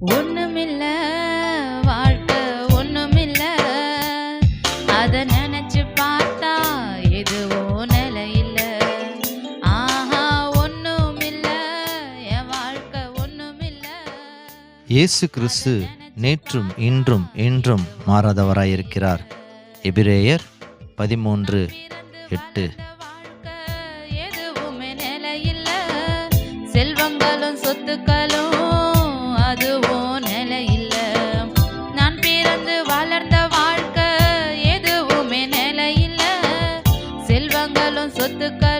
ஒண்ணுமில்ல வாழ்க்கை ஒண்ணுமில்ல. அத நினைச்சு பார்த்தா எதுவும் நிலையில்ல. ஆஹா ஒண்ணுமில்ல என் வாழ்க்கை ஒண்ணுமில்ல. இயேசு கிறிஸ்து நேற்றும் இன்றும் என்றும் மாறாதவராயிருக்கிறார். எபிரேயர் பதிமூன்று எட்டு. எதுவுமே நிலையில்ல. செல்வங்களும் சொத்துக்கள் सत कर